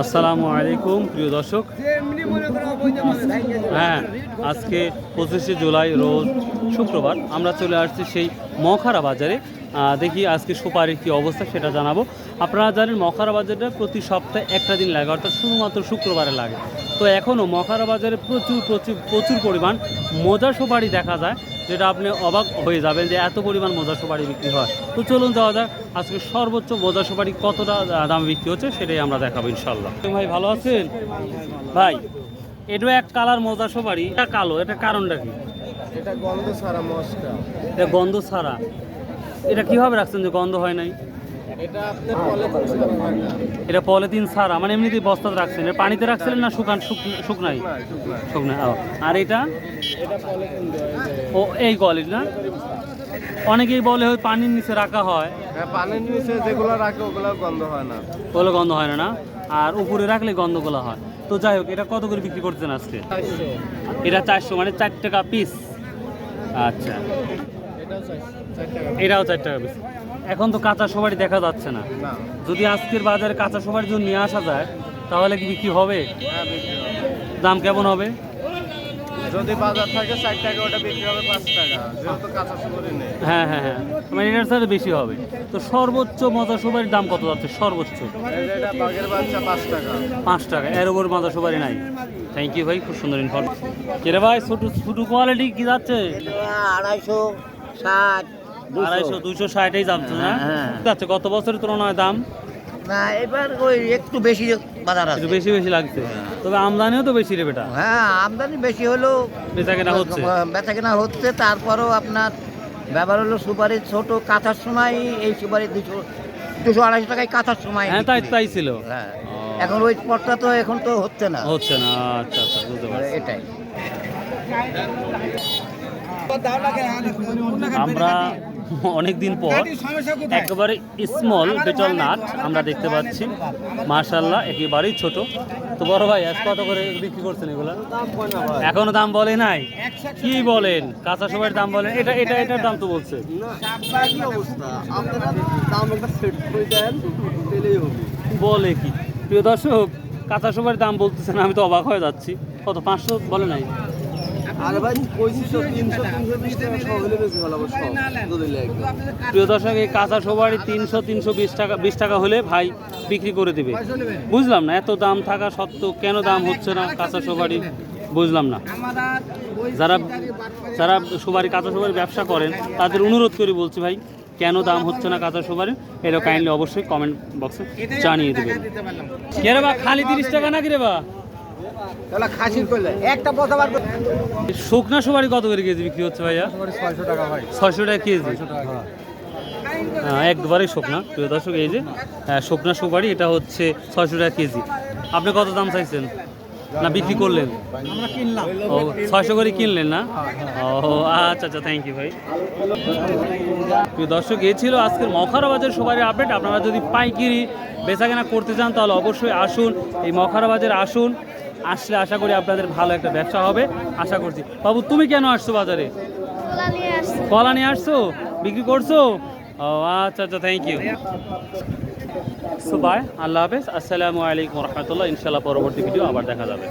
আসসালামু আলাইকুম, প্রিয় দর্শক। হ্যাঁ আজকে পঁচিশে জুলাই রোজ শুক্রবার, আমরা চলে আসছি সেই মখারা বাজারে। দেখি আজকে সুপারির কী অবস্থা সেটা জানাব। আপনারা জানেন মখারা বাজারটা প্রতি সপ্তাহে একটা দিন লাগে, অর্থাৎ শুধুমাত্র শুক্রবারে লাগে। তো এখনও মখারা বাজারে প্রচুর প্রচুর প্রচুর পরিমাণ মজা সুপারি দেখা যায়। যেটা আপনি অবাক হয়ে যাবেন যে এত পরিমাণ মোজা সুপারি বিক্রি হয়। তো চলুন যাওয়া যাক আজকে সর্বোচ্চ মোজা সুপারি কতটা দামে বিক্রি হচ্ছে সেটাই আমরা দেখাবো ইনশাল্লাহ ভাই ভালো আছেন? ভাই এটা এক কালার মোজা সুপারি এটা কালো এটা কারণটা কি? এটা গন্ধ ছাড়া মশকা এটা গন্ধ ছাড়া। এটা কীভাবে রাখছেন যে গন্ধ হয় নাই? এটা পলিথিন ছাড়া মানে এমনিতেই বস্তাতে রাখছেন পানিতে রাখছিলেন না শুকান শুক- শুকনাই? না, শুকনা। শুকনা ও। আর এটা? ও এই কোয়ালিটি না? অনেকেই বলে ওই পানির নিচে রাখা হয়। হ্যাঁ পানির নিচে যেগুলো রাখে ওগুলো গন্ধ হয় না। ওগুলো গন্ধ হয় না না? আর উপরে রাখলে গন্ধগুলো হয়। তো যাই হোক এটা কত করে বিক্রি করছেন আজকে? এটা চারশো মানে চার টাকা পিস আচ্ছা। এটাও চার টাকা পিস এখন তো কাঁচা সবারই দেখা যাচ্ছে না। যদি আজকের বাজারে কাঁচা সবার জন্য নিয়ে আসা যায় তাহলে কি বিক্রি হবে? হ্যাঁ বিক্রি হবে। দাম কেমন হবে? যদি বাজার থাকে চার টাকা ওটা বিক্রি হবে পাঁচ টাকা। যেহেতু কাঁচা সুপারি নেই। হ্যাঁ হ্যাঁ হ্যাঁ। মানে এটার সাথে বেশি হবে। তো সর্বোচ্চ মজা সুপারির দাম কত যাচ্ছে? সর্বোচ্চ। এটা বাঘের বাচ্চা পাঁচ টাকা। পাঁচ টাকা। এর উপর মজা সুপারি নাই। থ্যাংক ইউ ভাই খুব সুন্দর ইনফরমেশন কিরে ভাই ছোটো ছোটো কোয়ালিটি কি যাচ্ছে? আড়াইশো ষাট আড়াইশো দুইশো ষাটই যাচ্ছে না? হ্যাঁ। যাচ্ছে গত বছরের তুলনায় দাম? না এবার ওই একটু বেশি বাজার আছে। একটু বেশি বেশি লাগছে। তবে আমদানিও তো বেশি রে বেটা। হ্যাঁ আমদানি বেশি হলেও বেচা কেনা হচ্ছে। বেচা কেনা হচ্ছে তারপরেও আপনার ব্যাপার হলো সুপারি ছোট কাঁচার সময় এই সুপারি দুশো দুশো আড়াইশো টাকায় কাঁচার সময় হ্যাঁ তাই তাই ছিল। হ্যাঁ। এখন ওই পটটা তো এখন তো হচ্ছে না। হচ্ছে না আচ্ছা আচ্ছা বুঝতে পারছি। এটাই। আমরা অনেক দিন পর একেবারে স্মল বেটল নাট আমরা দেখতে পাচ্ছি। মার্শাল্লাহ একেবারেই ছোট। তো বড় ভাই আজ কত করে বিক্রি করছেন এগুলো? এখনও দাম বলে নাই? কি বলেন? কাঁচা সবাই দাম বলেন এটা এটা এটার দাম তো বলছে। বলে কি? প্রিয় দর্শক কাঁচা সবার দাম বলতেছেন আমি তো অবাক হয়ে যাচ্ছি। কত পাঁচশো? বলে নাই? প্রিয় দর্শক এই কাঁচা সবারই তিনশো তিনশো বিশ টাকা বিশ টাকা হলে ভাই বিক্রি করে দিবে। বুঝলাম না এত দাম থাকা সত্ত্বেও কেন দাম হচ্ছে না কাঁচা সবারই বুঝলাম না। যারা যারা সুপারি কাঁচা সুপারি ব্যবসা করেন তাদের অনুরোধ করে বলছি ভাই কেন দাম হচ্ছে না কাঁচা সুপারি এটা কাইন্ডলি অবশ্যই কমেন্ট বক্সে জানিয়ে দেবে কে রে বা খালি তিরিশ টাকা নাকি রে বা? একটা শুকনা সুপারি কত করে কেজি বিক্রি হচ্ছে ভাইয়া? ছয়শো টাকা ভাই। ছয়শো টাকা কেজি? হ্যাঁ, একবারেই শুকনা প্রিয় দর্শক এই যে হ্যাঁ, শুকনা সুপারি এটা হচ্ছে ছয়শো টাকা কেজি। আপনি কত দাম চাইছেন? না বিক্রি করলেন? ও ছয়শো করে কিনলেন না? ও আচ্ছা আচ্ছা থ্যাংক ইউ ভাই। প্রিয় দর্শক এই ছিল আজকের মখারা বাজার সুপারি আপডেট আপনারা যদি পাইকিরি বেচাকেনা করতে চান তাহলে অবশ্যই আসুন। এই মখারা বাজার আসুন। আসলে আশা করি আপনাদের ভালো একটা ব্যবসা হবে। আশা করছি। বাবু তুমি কেন আসছো বাজারে? কলা নিয়ে কলা নিয়ে আসছো? বিক্রি করছ? ও আচ্ছা আচ্ছা থ্যাংক ইউ সো আল্লাহ হাফেজ। আসসালামু আলাইকুম রহমতুল্লাহ। ইনশাল্লাহ পরবর্তী ভিডিও আবার দেখা যাবে।